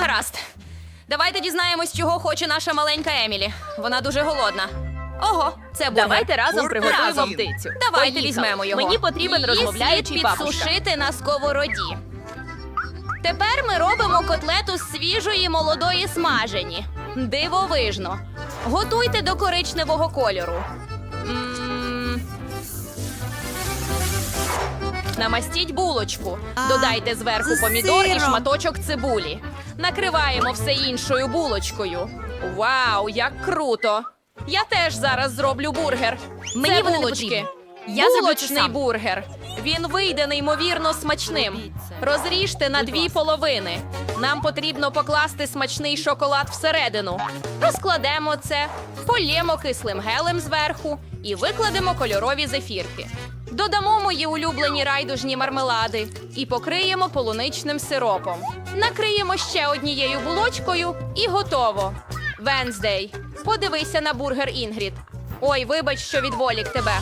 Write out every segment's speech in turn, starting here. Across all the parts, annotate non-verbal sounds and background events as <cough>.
Гаразд. Давайте дізнаємось, чого хоче наша маленька Емілі. Вона дуже голодна. Ого, це бургер. Давайте разом приготуємо Разом. птицю. Давайте Поїхали. візьмемо його. Мені потрібен Її розмовляючий слід бабушка. підсушити на сковороді. Тепер ми робимо котлету з свіжої молодої смажені. Дивовижно. Готуйте до коричневого кольору. Намастіть булочку. Додайте зверху з помідор і шматочок цибулі. Накриваємо все іншою булочкою. Вау, як круто! Я теж зараз зроблю бургер. Мені Це вони не булочки. потрібні. Я зроблю це Булочний сам. бургер. Він вийде неймовірно смачним. Розріжте на дві половини. Нам потрібно покласти смачний шоколад всередину. Розкладемо це, полємо кислим гелем зверху і викладемо кольорові зефірки. Додамо мої улюблені райдужні мармелади і покриємо полуничним сиропом. Накриємо ще однією булочкою і готово. Венздей, подивися на бургер Інгрід. Ой, вибач, що відволік тебе.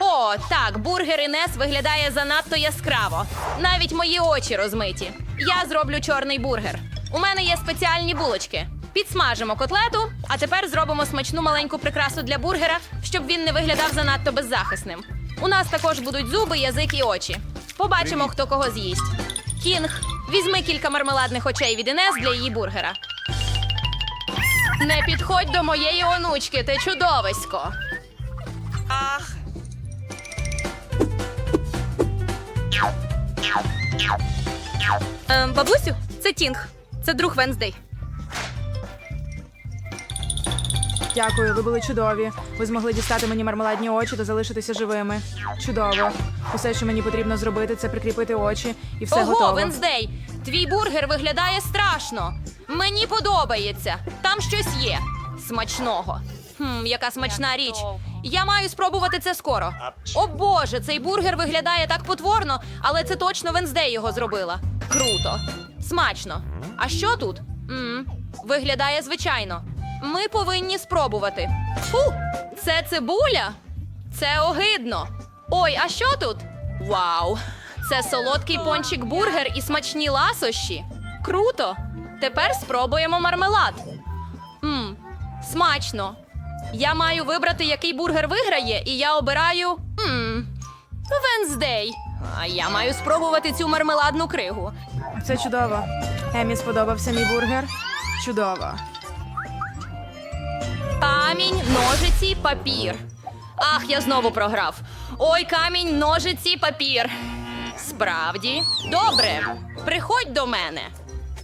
О, так, бургер Інес виглядає занадто яскраво. Навіть мої очі розмиті. Я зроблю чорний бургер. У мене є спеціальні булочки. Підсмажимо котлету, а тепер зробимо смачну маленьку прикрасу для бургера, щоб він не виглядав занадто беззахисним. У нас також будуть зуби, язик і очі. Побачимо, хто кого з'їсть. Кінг, візьми кілька мармеладних очей від Інес для її бургера. Не підходь до моєї онучки, ти чудовисько. Ем, бабусю, це Тінг. Це друг Венздей. Дякую, ви були чудові. Ви змогли дістати мені мармеладні очі та залишитися живими. Чудово. Усе, що мені потрібно зробити, це прикріпити очі, і все Ого, готово. Венздей, твій бургер виглядає страшно. Мені подобається. Там щось є. Смачного. Хм, яка смачна річ. Я маю спробувати це скоро. О Боже, цей бургер виглядає так потворно, але це точно Венздей його зробила. Круто. Смачно. А що тут? м виглядає звичайно. Ми повинні спробувати. Фу, це цибуля? Це огидно. Ой, а що тут? Вау! Це солодкий пончик бургер і смачні ласощі. Круто! Тепер спробуємо мармелад. Мм, смачно. Я маю вибрати, який бургер виграє, і я обираю. Мм, Венздей. А я маю спробувати цю мармеладну кригу. Це чудово. Емі сподобався мій бургер. Чудово. Камінь, ножиці, папір. Ах, я знову програв. Ой, камінь, ножиці, папір. Справді, добре. Приходь до мене.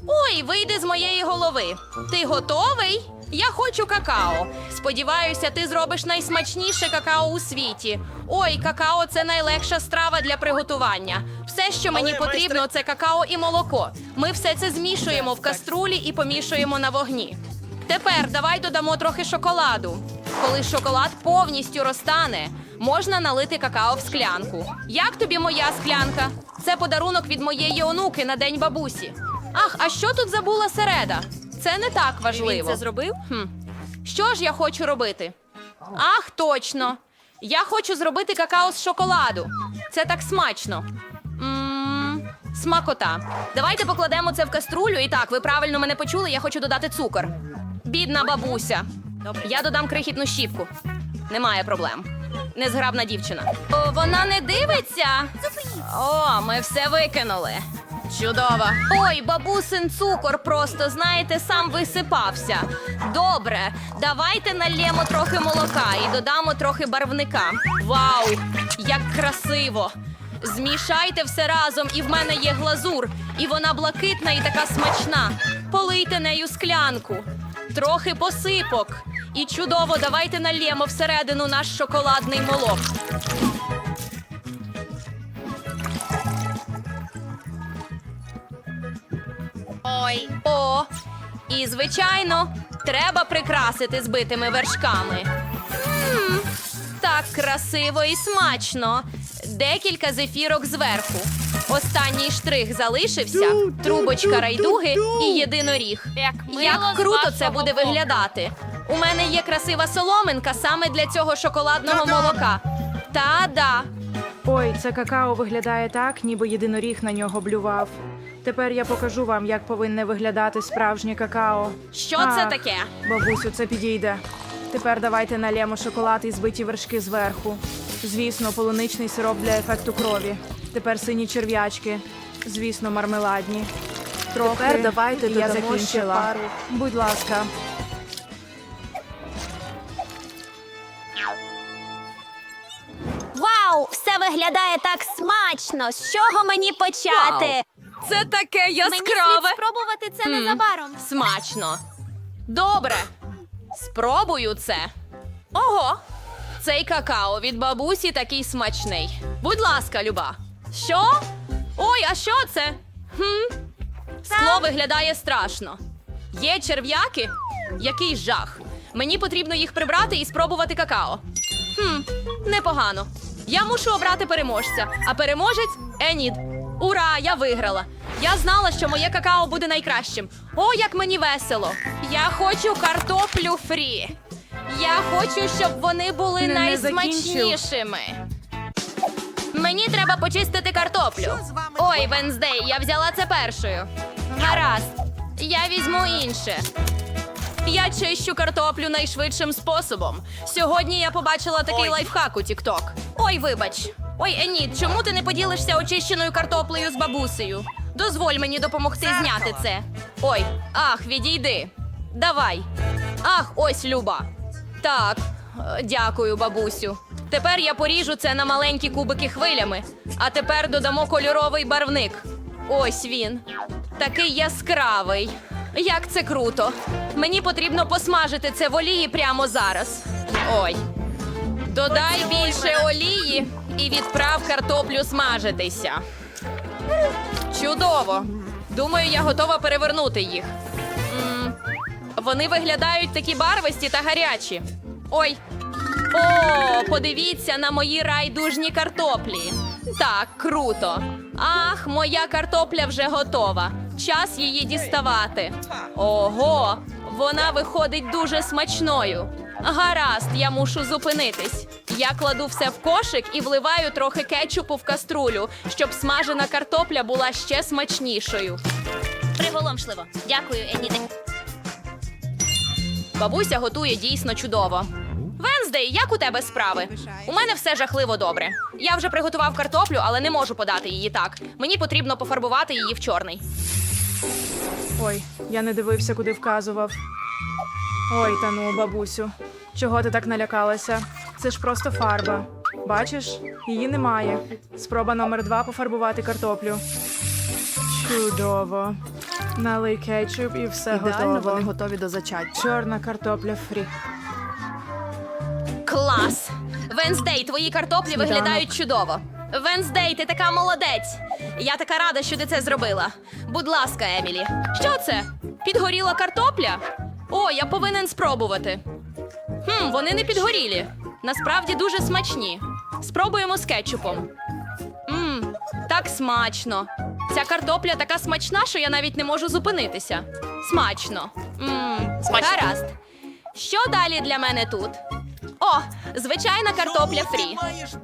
Ой, вийди з моєї голови. Ти готовий? Я хочу какао. Сподіваюся, ти зробиш найсмачніше какао у світі. Ой, какао це найлегша страва для приготування. Все, що мені потрібно, це какао і молоко. Ми все це змішуємо в каструлі і помішуємо на вогні. Тепер давай додамо трохи шоколаду. Коли шоколад повністю розтане, можна налити какао в склянку. Як тобі моя склянка? Це подарунок від моєї онуки на день бабусі. Ах, а що тут забула середа? Це не так важливо. Він це зробив? Хм. Що ж я хочу робити? Ах, точно. Я хочу зробити какао з шоколаду. Це так смачно. М, Смакота. Давайте покладемо це в каструлю. І так, ви правильно мене почули, я хочу додати цукор. Бідна бабуся. Я додам крихітну щіпку. Немає проблем. Незграбна дівчина. О, вона не дивиться. О, ми все викинули. Чудово. Ой, бабусин цукор просто, знаєте, сам висипався. Добре, давайте нальємо трохи молока і додамо трохи барвника. Вау, як красиво! Змішайте все разом, і в мене є глазур, і вона блакитна і така смачна. Полийте нею склянку, трохи посипок. І чудово, давайте нальємо всередину наш шоколадний молок. Ой. О, і звичайно, треба прикрасити збитими вершками. М, так красиво і смачно. Декілька зефірок зверху. Останній штрих залишився, трубочка райдуги і єдиноріг. Як Як круто це буде виглядати. У мене є красива соломинка саме для цього шоколадного молока. Та-да. Ой, це какао виглядає так, ніби єдиноріг на нього блював. Тепер я покажу вам, як повинне виглядати справжнє какао. Що це таке? Бабусю, це підійде. Тепер давайте налємо шоколад і збиті вершки зверху. Звісно, полуничний сироп для ефекту крові. Тепер сині черв'ячки. Звісно, мармеладні. Трохи. Тепер давайте я закінчила. пару. Будь ласка. Вау, все виглядає так смачно. З чого мені почати? Це таке Мені слід яскраве. спробувати це незабаром. Смачно. Добре. Спробую це. Ого. Цей какао від бабусі такий смачний. Будь ласка, Люба. Що? Ой, а що це? Хм? Скло виглядає страшно. Є черв'яки? Який жах. Мені потрібно їх прибрати і спробувати какао. Хм, непогано. Я мушу обрати переможця, а переможець Енід. Ура! Я виграла. Я знала, що моє какао буде найкращим. О, як мені весело! Я хочу картоплю фрі. Я хочу, щоб вони були Не, не закінчив. найсмачнішими. Мені треба почистити картоплю. Ой, Венздей, я взяла це першою. Гаразд, я візьму інше. Я чищу картоплю найшвидшим способом. Сьогодні я побачила такий лайфхак у TikTok. Ой, вибач. Ой, Еніт, чому ти не поділишся очищеною картоплею з бабусею? Дозволь мені допомогти зняти це. Ой, ах, відійди. Давай. Ах, ось Люба. Так, дякую, бабусю. Тепер я поріжу це на маленькі кубики хвилями. А тепер додамо кольоровий барвник. Ось він. Такий яскравий. Як це круто. Мені потрібно посмажити це в олії прямо зараз. Ой. Додай більше олії і відправ картоплю смажитися. Чудово. Думаю, я готова перевернути їх. М, Вони виглядають такі барвисті та гарячі. Ой. О, подивіться на мої райдужні картоплі. Так, круто. Ах, моя картопля вже готова. Час її діставати. Ого, вона виходить дуже смачною. Гаразд, я мушу зупинитись. Я кладу все в кошик і вливаю трохи кетчупу в каструлю, щоб смажена картопля була ще смачнішою. Приголомшливо. Дякую, Еніде. Бабуся готує дійсно чудово. Венздей, як у тебе справи? У мене все жахливо добре. Я вже приготував картоплю, але не можу подати її так. Мені потрібно пофарбувати її в чорний. Ой, я не дивився, куди вказував. Ой, та ну, бабусю. Чого ти так налякалася? Це ж просто фарба. Бачиш, її немає. Спроба номер два пофарбувати картоплю. Чудово. Налий кетчуп і все Ідеально готово. вони готові до зачаття. Чорна картопля фрі. Клас! Венздей, твої картоплі Сніданок. виглядають чудово. Венздей, ти така молодець. Я така рада, що ти це зробила. Будь ласка, Емілі. Що це? Підгоріла картопля? О, я повинен спробувати. Хм, вони не підгорілі. Насправді дуже смачні. Спробуємо з кетчупом. Мм, так смачно. Ця картопля така смачна, що я навіть не можу зупинитися. Смачно. Мм, гаразд. Що далі для мене тут? О, звичайна картопля фрі.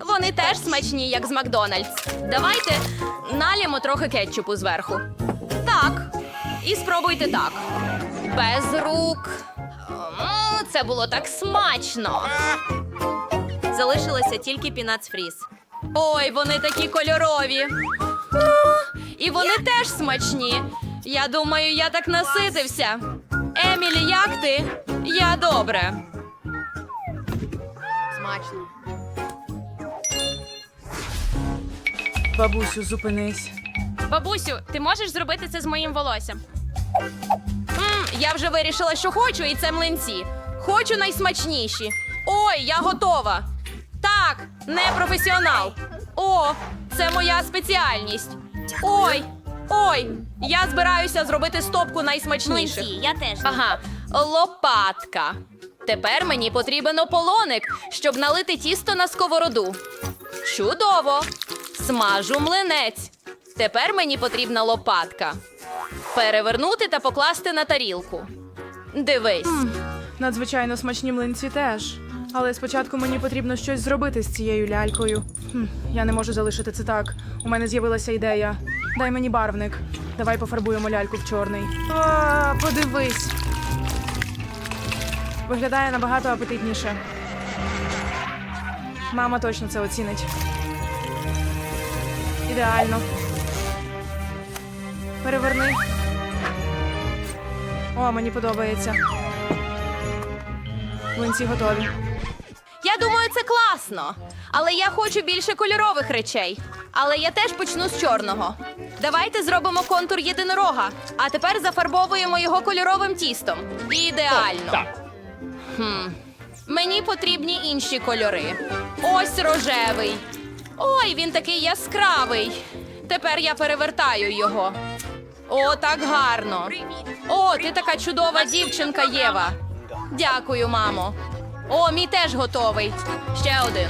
Вони теж смачні, як з Макдональдс. Давайте налємо трохи кетчупу зверху. Так. І спробуйте так. Без рук. М, Це було так смачно. Залишилося тільки пінац фріз. Ой, вони такі кольорові. І вони теж смачні. Я думаю, я так наситився. Емілі, як ти? Я добре. Смачно. Бабусю, зупинись. Бабусю, ти можеш зробити це з моїм волоссям? М, я вже вирішила, що хочу, і це млинці. Хочу найсмачніші. Ой, я готова. Так, не професіонал. О, це моя спеціальність. Ой, ой, я збираюся зробити стопку найсмачніших. Млинці, я теж. Ага, лопатка. Тепер мені потрібен ополоник, щоб налити тісто на сковороду. Чудово! Смажу млинець. Тепер мені потрібна лопатка. Перевернути та покласти на тарілку. Дивись. Надзвичайно смачні млинці теж. Але спочатку мені потрібно щось зробити з цією лялькою. Хм, я не можу залишити це так. У мене з'явилася ідея. Дай мені барвник. Давай пофарбуємо ляльку в чорний. А, подивись. Виглядає набагато апетитніше. Мама точно це оцінить. Ідеально. Переверни. О, мені подобається. Млинці готові. Я думаю, це класно. Але я хочу більше кольорових речей. Але я теж почну з чорного. Давайте зробимо контур єдинорога, а тепер зафарбовуємо його кольоровим тістом. Ідеально. Хм. Мені потрібні інші кольори. Ось рожевий. Ой, він такий яскравий. Тепер я перевертаю його. О, так гарно. О, ти така чудова дівчинка, Єва. Дякую, мамо. О, мій теж готовий. Ще один.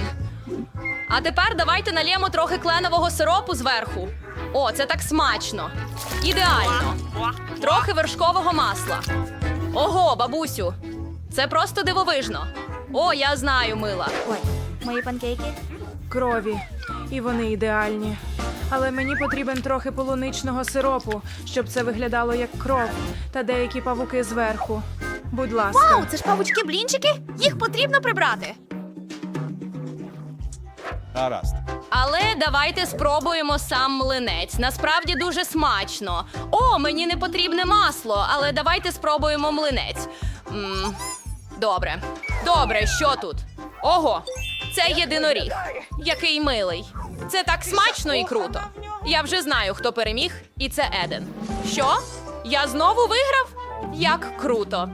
А тепер давайте налємо трохи кленового сиропу зверху. О, це так смачно. Ідеально. Трохи вершкового масла. Ого, бабусю. Це просто дивовижно. О, я знаю, мила. Ой, мої панкейки. Крові. І вони ідеальні. Але мені потрібен трохи полуничного сиропу, щоб це виглядало як кров, та деякі павуки зверху. Будь ласка. Вау, це ж павучки-блінчики? Їх потрібно прибрати. Гаразд. Але давайте спробуємо сам млинець. Насправді дуже смачно. О, мені не потрібне масло, але давайте спробуємо млинець. м добре. Добре, що тут? Ого, це єдиноріг. Який милий. Це так смачно і круто. Я вже знаю, хто переміг, і це Еден. Що? Я знову виграв? Як круто.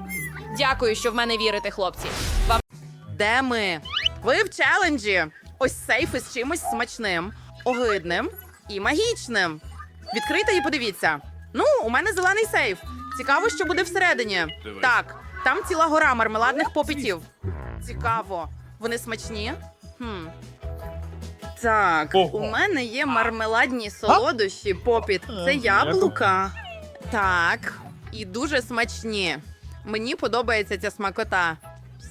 Дякую, що в мене вірите, хлопці. Вам Де ми? Ви в челенджі. Ось сейф із чимось смачним, огидним і магічним. Відкрийте і подивіться. Ну, у мене зелений сейф. Цікаво, що буде всередині. Так, там ціла гора мармеладних попитів. Цікаво. Вони смачні? Хм. Так, у мене є мармеладні солодощі, попіт. Це яблука. Так, і дуже смачні. Мені подобається ця смакота.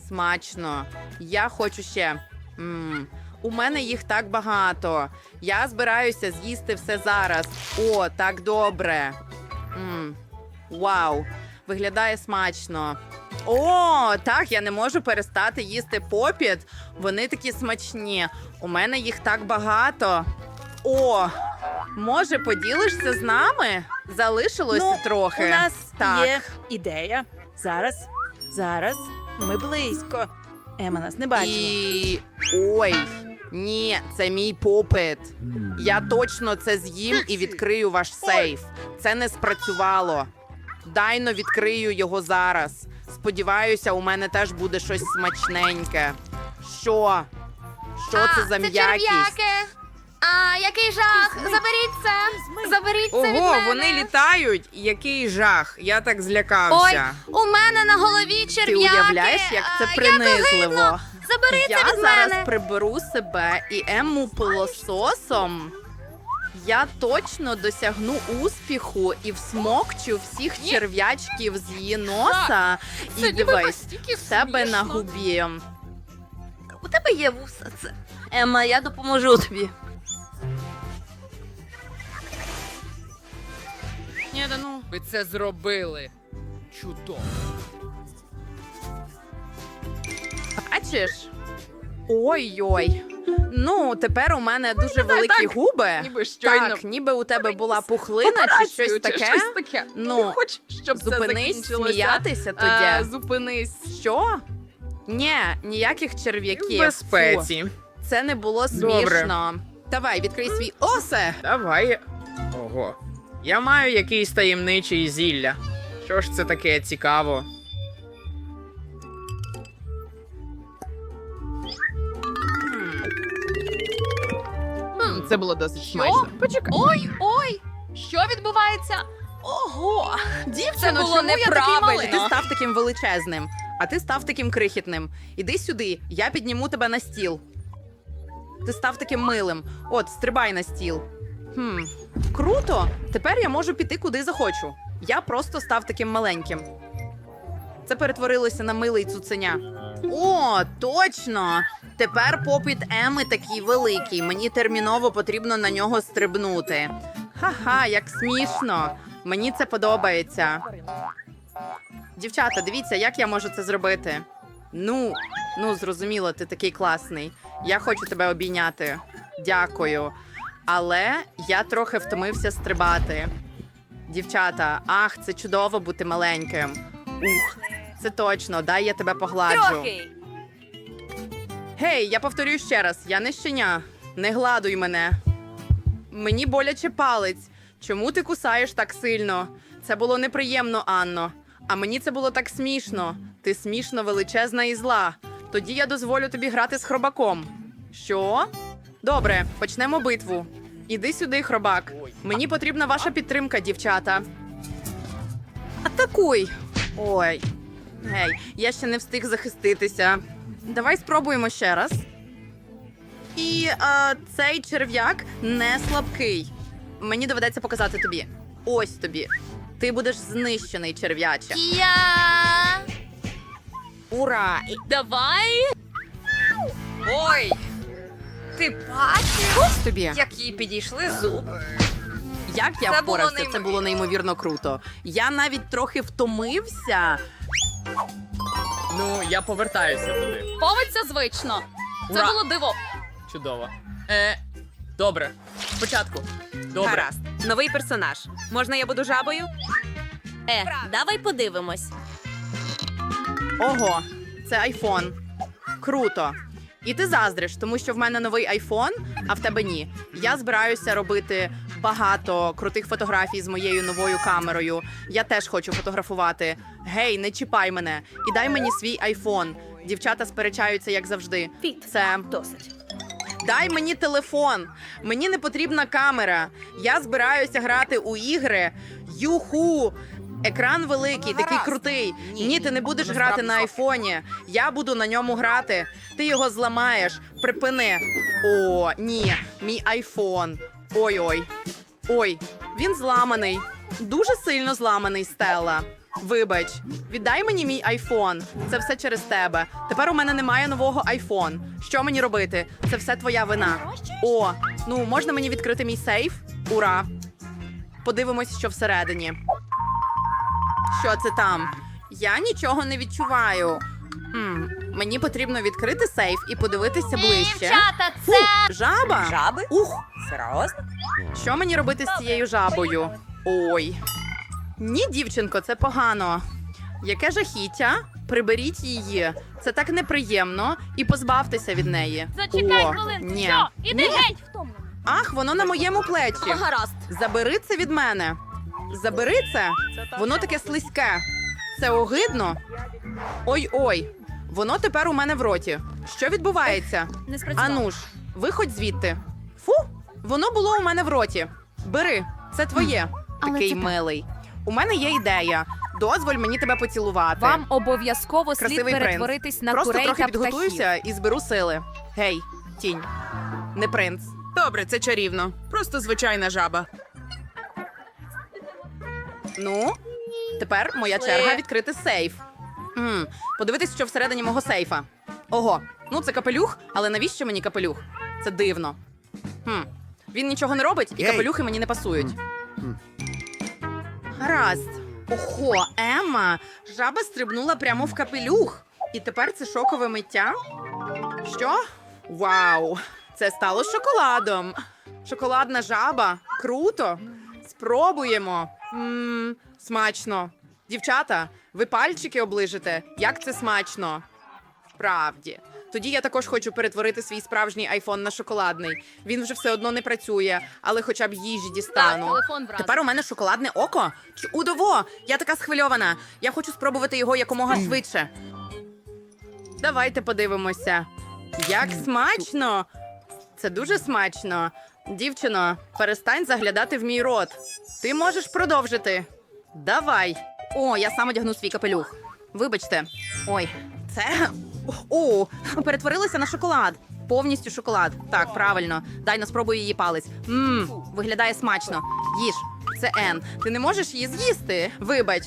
Смачно. Я хочу ще. м у мене їх так багато. Я збираюся з'їсти все зараз. О, так добре. м Вау, виглядає смачно. О, так, я не можу перестати їсти попіт. Вони такі смачні. У мене їх так багато. О, може, поділишся з нами? Залишилося трохи. У нас так. є ідея. Зараз, зараз ми близько. Ема нас не бачила. І ой, ні, це мій попит. Я точно це з'їм і відкрию ваш сейф. Це не спрацювало. Дайно відкрию його зараз. Сподіваюся, у мене теж буде щось смачненьке. Що? Що це за м'якість? А, який жах! Заберіть це! Заберіть це від Ого, мене! вони літають. Який жах. Я так Ой, злякався. у мене на голові Ти черв'яки! уявляєш, як це А, принизливо? огидно! Забери Я це від зараз мене! приберу себе і Емму пилососом. Я точно досягну успіху і всмокчу всіх черв'ячків з її носа. І дивись, в тебе на губі. У тебе є вуса. Це. Ема, я допоможу тобі. Ні, да ну. Ви це зробили. Чудово. Бачиш? Ой-ой. Ну, тепер у мене дуже великі губи. ніби щойно Так, ніби у тебе була пухлина чи щось таке. таке. Ну, Хоч, щоб Зупинись сміятися тоді. А, зупинись. Що? Ні, ніяких черв'яків. В безпеці. Фу, це не було Добре. смішно. Давай, відкрий свій осе. Давай. Ого. Я маю якийсь таємничий зілля. Що ж це таке цікаво? Це було досить смачно. Почекай. Ой, ой! Що відбувається? Ого! Дівчино, Це було неправильно. Ти став таким величезним, а ти став таким крихітним. Іди сюди, я підніму тебе на стіл. Ти став таким милим. От, стрибай на стіл. Хм, круто. Тепер я можу піти куди захочу. Я просто став таким маленьким. Це перетворилося на милий цуценя. О, точно! Тепер попит Еми такий великий. Мені терміново потрібно на нього стрибнути. Ха-ха, як смішно. Мені це подобається. Дівчата, дивіться, як я можу це зробити. Ну, ну, зрозуміло, ти такий класний. Я хочу тебе обійняти. Дякую. Але я трохи втомився стрибати. Дівчата, ах, це чудово бути маленьким. Ух, це точно, дай я тебе погладжу. Трохи. Гей, я повторюю ще раз: я не щеня. Не гладуй мене. Мені боляче палець. Чому ти кусаєш так сильно? Це було неприємно, Анно. А мені це було так смішно. Ти смішно величезна і зла. Тоді я дозволю тобі грати з хробаком. Що? Добре, почнемо битву. Іди сюди, хробак. Мені потрібна ваша підтримка, дівчата. Атакуй. Ой. Гей, я ще не встиг захиститися. Давай спробуємо ще раз. І е, цей черв'як не слабкий. Мені доведеться показати тобі. Ось тобі. Ти будеш знищений, черв'яче. Я. Ура! Давай! Ой. Ти бачиш, Ось тобі. як їй підійшли зуби? Як я Це було впорався, це було неймовірно круто. Я навіть трохи втомився. Ну, я повертаюся туди. Поводься звично. Це Ура! було диво. Чудово. Е, добре. Спочатку. Добре. Гаразд. Новий персонаж. Можна я буду жабою? Е, давай подивимось. Ого, це айфон. Круто. І ти заздриш, тому що в мене новий айфон, а в тебе ні. Я збираюся робити багато крутих фотографій з моєю новою камерою. Я теж хочу фотографувати. Гей, не чіпай мене і дай мені свій айфон. Дівчата сперечаються, як завжди. Це Досить. дай мені телефон. Мені не потрібна камера. Я збираюся грати у ігри. Юху! Екран великий, такий крутий. Ні, ти не будеш грати на айфоні. Я буду на ньому грати. Ти його зламаєш. Припини. О, ні, мій айфон. Ой-ой. Ой, він зламаний. Дуже сильно зламаний, Стелла. Вибач, віддай мені мій айфон. Це все через тебе. Тепер у мене немає нового айфон. Що мені робити? Це все твоя вина. О, ну можна мені відкрити мій сейф? Ура! Подивимось, що всередині. Що це там? Я нічого не відчуваю. М, мені потрібно відкрити сейф і подивитися ближче. Дівчата, Фу, жаба? Жаби? Ух, Серйозно? що мені робити з цією жабою? Ой. Ні, дівчинко, це погано. Яке жахіття? Приберіть її. Це так неприємно і позбавтеся від неї. Зачекай О, хвилинку. Ні. Що? Іди Ні. геть втомлено. Ах, воно на моєму плечі. Гаразд. Забери це від мене. Забери це. Воно таке слизьке. Це огидно. Ой-ой. Воно тепер у мене в роті. Що відбувається? Не спрацювало. Ануш, виходь звідти. Фу, воно було у мене в роті. Бери, це твоє. Але Такий так. милий. У мене є ідея. Дозволь мені тебе поцілувати. Вам обов'язково слід Красивий принц. перетворитись на Просто курей трохи та підготуюся птахів. і зберу сили. Гей, тінь. Не принц. Добре, це чарівно. Просто звичайна жаба. Ну, тепер моя черга відкрити сейф. м подивитись, що всередині мого сейфа. Ого, ну це капелюх, але навіщо мені капелюх? Це дивно. Хм. Він нічого не робить, і капелюхи мені не пасують. Гаразд. Ого, Емма, жаба стрибнула прямо в капелюх. І тепер це шокове миття. Що? Вау! Це стало шоколадом. Шоколадна жаба. Круто. Спробуємо. Мм, смачно. Дівчата, ви пальчики оближите. Як це смачно? Справді. Тоді я також хочу перетворити свій справжній айфон на шоколадний. Він вже все одно не працює, але хоча б їжі дістану. телефон вразив. Тепер у мене шоколадне око. Чудово! Я така схвильована. Я хочу спробувати його якомога швидше. Давайте подивимося. Як смачно! Це дуже смачно. Дівчино, перестань заглядати в мій рот. Ти можеш продовжити. Давай. О, я сам одягну свій капелюх. Вибачте. Ой, це. <clears throat> О, перетворилося на шоколад. Повністю шоколад. Так, правильно. Дай на спробую її палець. Мм, виглядає смачно. Їж. Це Ен. Ти не можеш її з'їсти. Вибач.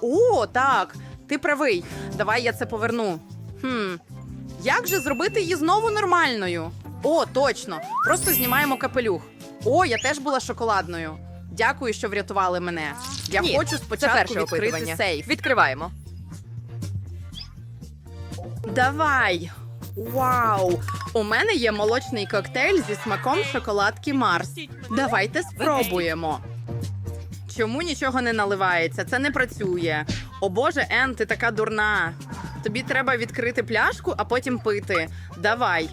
О, так. Ти правий. Давай я це поверну. Хм. Як же зробити її знову нормальною? О, точно! Просто знімаємо капелюх. О, я теж була шоколадною. Дякую, що врятували мене. Я Ні, хочу Це спочатку перше відкрити опитування. сейф. Відкриваємо. Давай. Вау! У мене є молочний коктейль зі смаком шоколадки Марс. Давайте спробуємо. Чому нічого не наливається? Це не працює. О боже, Ен, ти така дурна. Тобі треба відкрити пляшку, а потім пити. Давай.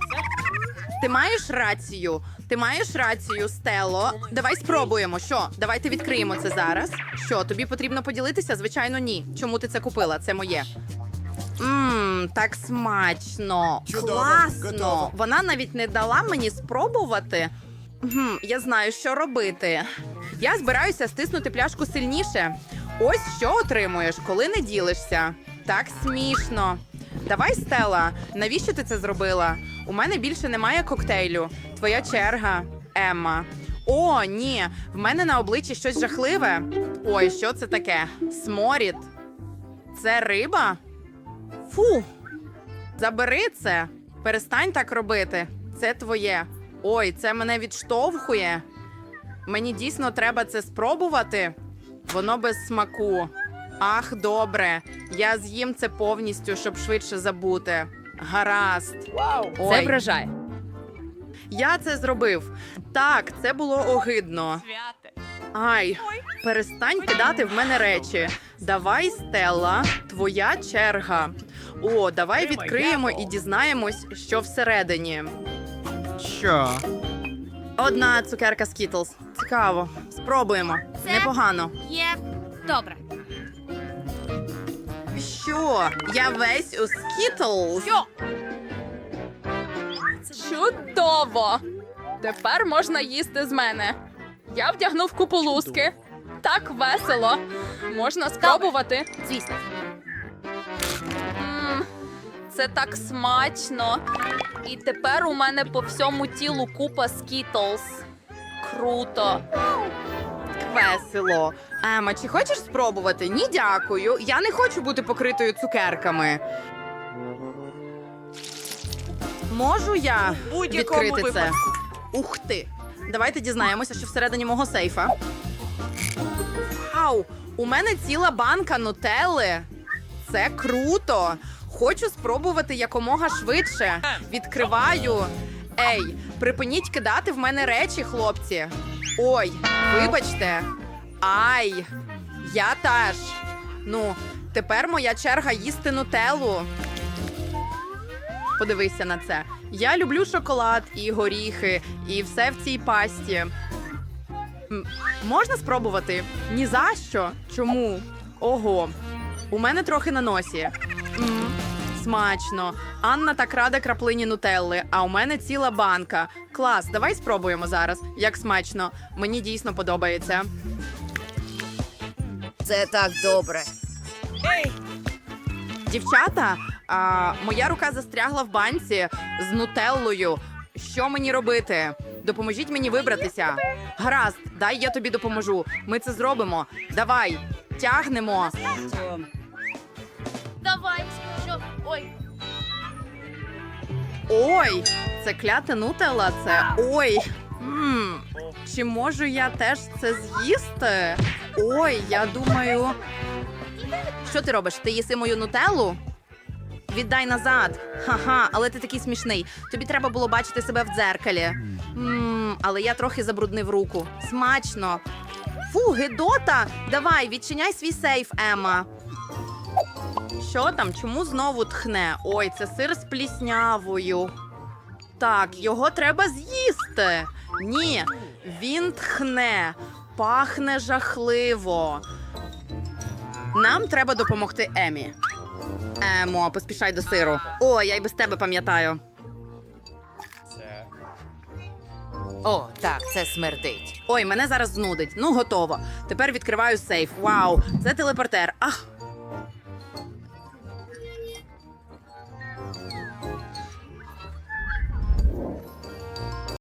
Ти маєш рацію. Ти маєш рацію, Стело. Давай спробуємо. Що? Давайте відкриємо це зараз. Що, тобі потрібно поділитися? Звичайно, ні. Чому ти це купила? Це моє. Мм, так смачно. Класно. Вона навіть не дала мені спробувати. Гм, я знаю, що робити. Я збираюся стиснути пляшку сильніше. Ось що отримуєш, коли не ділишся. Так смішно. Давай, Стела, навіщо ти це зробила? У мене більше немає коктейлю. Твоя черга, Емма. О, ні, в мене на обличчі щось жахливе. Ой, що це таке? Сморід. Це риба? Фу. Забери це. Перестань так робити. Це твоє. Ой, це мене відштовхує. Мені дійсно треба це спробувати. Воно без смаку. Ах, добре. Я з'їм це повністю, щоб швидше забути. Гаразд. Це Ой, вражає. я це зробив. Так, це було огидно. Ай, перестань кидати в мене речі. Давай, Стелла, твоя черга. О, давай відкриємо і дізнаємось, що всередині. Що? Одна цукерка Skittles. Цікаво. Спробуємо. Це- Непогано. Є добре. Що? Я весь у Skittles? Що? Чудово! Тепер можна їсти з мене. Я вдягнув купу луски. Так весело. Можна спробувати. Звісно. Це так смачно. І тепер у мене по всьому тілу купа скітлз. Круто. Весело. Ема, чи хочеш спробувати? Ні, дякую. Я не хочу бути покритою цукерками. Можу я відкрити це? Ух ти! Давайте дізнаємося, що всередині мого сейфа. Ау! У мене ціла банка нутелли. Це круто. Хочу спробувати якомога швидше. Відкриваю. Ей, припиніть кидати в мене речі, хлопці. Ой, вибачте. Ай, я теж. Ну, тепер моя черга їсти нутеллу. Подивися на це. Я люблю шоколад і горіхи, і все в цій пасті. М, можна спробувати? Ні за що. Чому? Ого. У мене трохи на носі. М, смачно. Анна так рада краплині нутелли, а у мене ціла банка. Клас, давай спробуємо зараз. Як смачно. Мені дійсно подобається. Це так добре. Дівчата, а, моя рука застрягла в банці з нутеллою. Що мені робити? Допоможіть мені вибратися. Гаразд, дай я тобі допоможу. Ми це зробимо. Давай, тягнемо. Давай. Ой. Ой, це клята нутелла, це ой. М, чи можу я теж це з'їсти? Ой, я думаю. Що ти робиш? Ти їси мою нутеллу? Віддай назад. Ха-ха, але ти такий смішний. Тобі треба було бачити себе в дзеркалі. Мм, але я трохи забруднив руку. Смачно. Фу, гидота! Давай, відчиняй свій сейф, Ема. Що там? Чому знову тхне? Ой, це сир з пліснявою. Так, його треба з'їсти. Ні, він тхне, пахне жахливо. Нам треба допомогти Емі. Емо, поспішай до сиру. О, я й без тебе пам'ятаю. О, так, це смердить. Ой, мене зараз знудить. Ну, готово. Тепер відкриваю сейф. Вау, це телепортер. Ах,